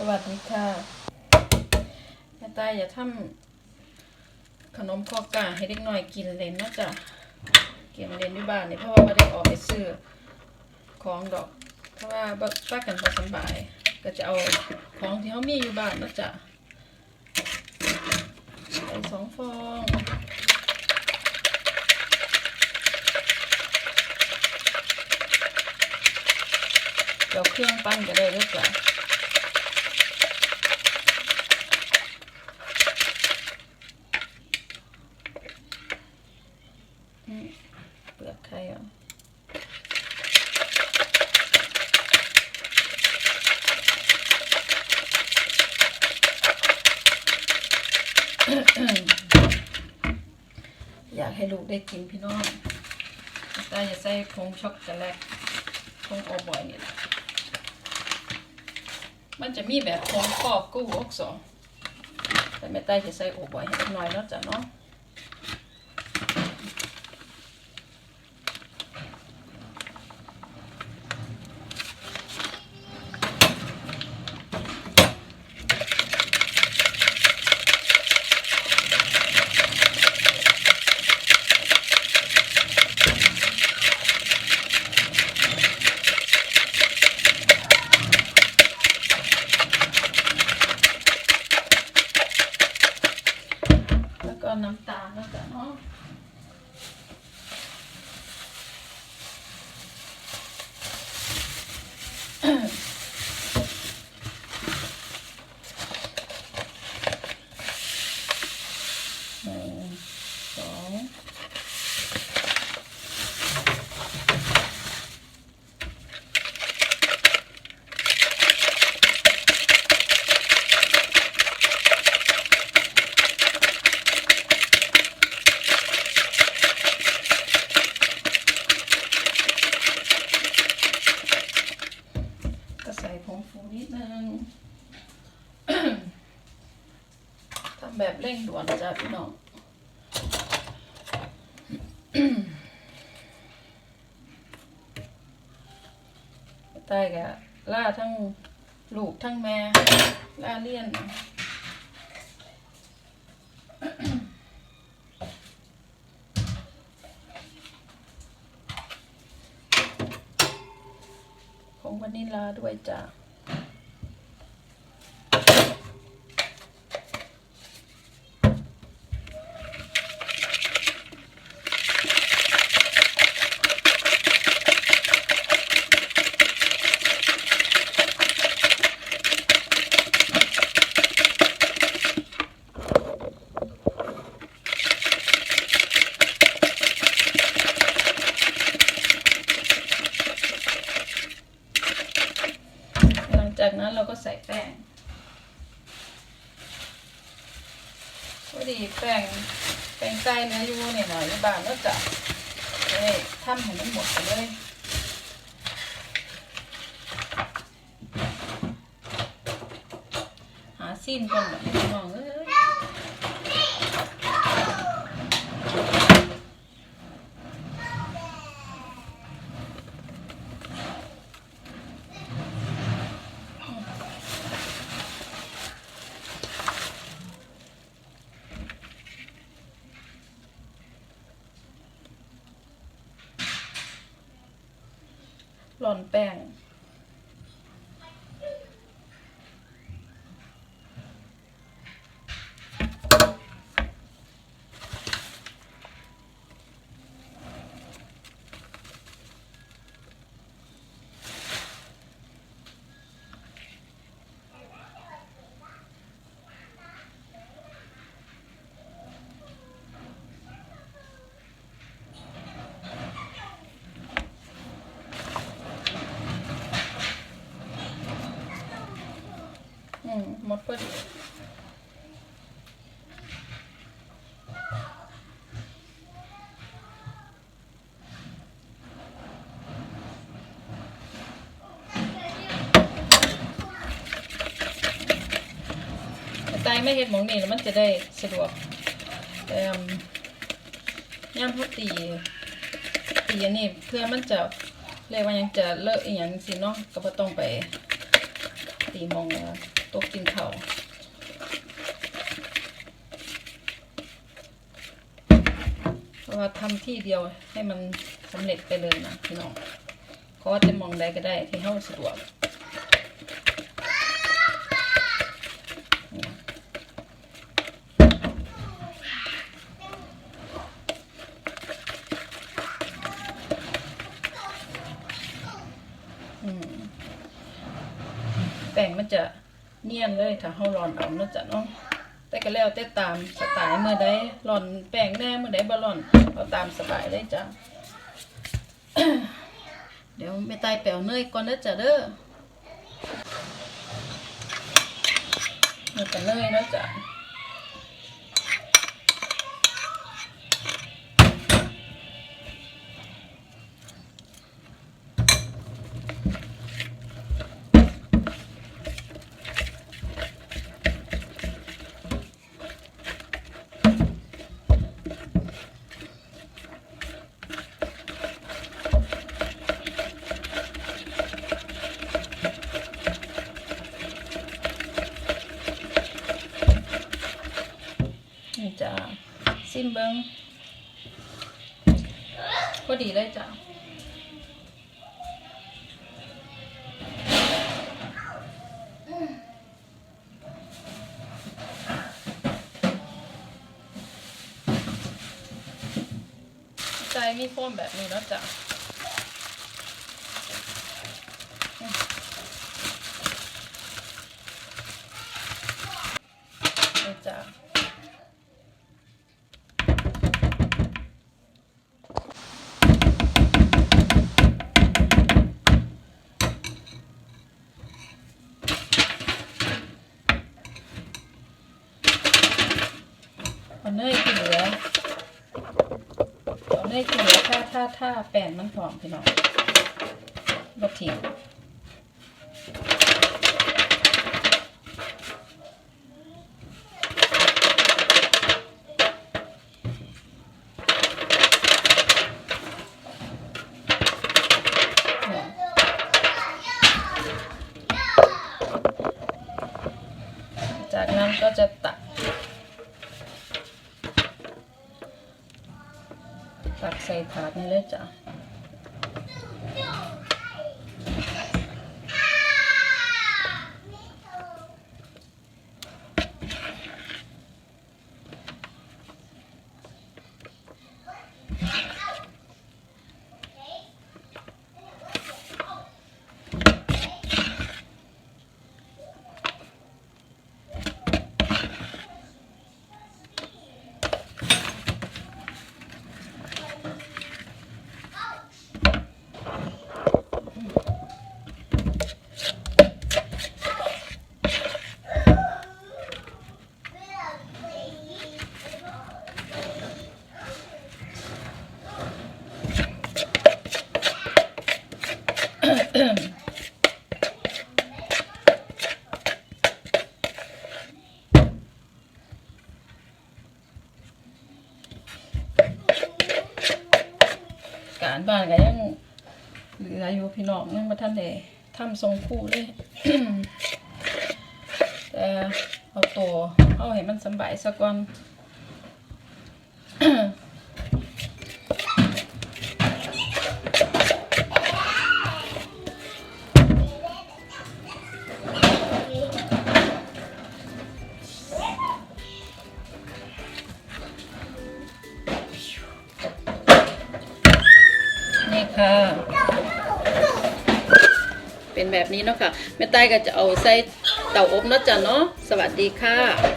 สวัสดีค่ะแม่ตายอย่าทำขนมข้อกาให้เด็กน้อยกินเล่นะจ๊ะกินเล่นที่บ้านนี่เพราะว่าไม่ได้ออกไปซื้อของดอก เพราะว่าป้ากันประสบาย ก็จะเอาของที่เขามีอยู่บ้านนะจ๊ะใส่สองฟองเดี๋ยวเครื่องปั้นก็ได้ด้วยจ้ะ นี่เปลือกไข่อะอยากให้ลูกได้กินพี่น้องตาอย่าใส่ผงช็อกโกแลตผงโอบอยนี่แหละมันจะมีแบบผงฟอกกู้อกสองแต่แม่ต้าจะใส่โอบอยให้เล็กน้อยเนาะจ้ะเนาะาลแล้วกันเนาะหนึ่งสองก็ใส่ผงฟูนิดนึง ทำแบบเร่งด่วนจ้ะพี่น้องใต้กะล่าทั้งลูกทั้งแม่ล่าเลี่ยนผงวานิลลาด้วยจ้ะ จากนั้นเราก็ใส่แป้งพอดีแป้งแป้งไก่เนื้อยูเนี่ยหน่อยบานแล้วจะเลยทำให้มันหมดไปเลยหาซีนก่อนแบบนี้น้องเอ้ อนแป้ง อืม หมดพอดีแต่ไม่เห็ดหมองนี่แล้วมันจะได้สะดวกเอ่ย่ามพอตีตีอันนี้เพื่อมันจะเรียกว่ายังจะเลอะอีหยังสิเนาะก็ต้องไปตีมองเอ่อ ตกกินเขาวเพราะว่าทำที่เดียวให้มันสำเร็จไปเลยนะพี่น้องเพราะว่าจะมองได้ก็ได้ที่เข้าสะดวก อืมแป้งมันจะ เนียนเลยถ้าเฮาร้อนเอาเนาะจ้ะเนาะแต่ก็แล้วแต่ตามสไตล์เมื่อใดร้อนแป้งแน่เมื่อใดบ่ร้อนเอาตามสบายเลยจ้ะเดี๋ยวไม่ตายแป๋วเนยก่อนเด้อจ้ะเด้อนี่ก็เนยเนาะจ้ะ นี่จ้ะ ซิมเบิงพอดีเลยจ้ะใจมีโฟมแบบนี้แล้วจ้ะ เอาเนยที่เหลือเอาเนยที่เหลือถ้าถ้าถ้าแป้งมันหอมพี่น้องบดทิ้งเนี่ยจากนั้นก็จะตัก ตักใส่ถาดนี่เลยจ้ะ การบ้านก็ยังเหลืออยู่พี่น้องยังมาท่านเลยทำทรงคู่เลยแต่เอาตัวเอาให้มันสบายสักก่อน แบบนี้เนาะค่ะแม่ใต้ก็จะเอาใส่เตาอบเนาะจ้ะเนาะสวัสดีค่ะ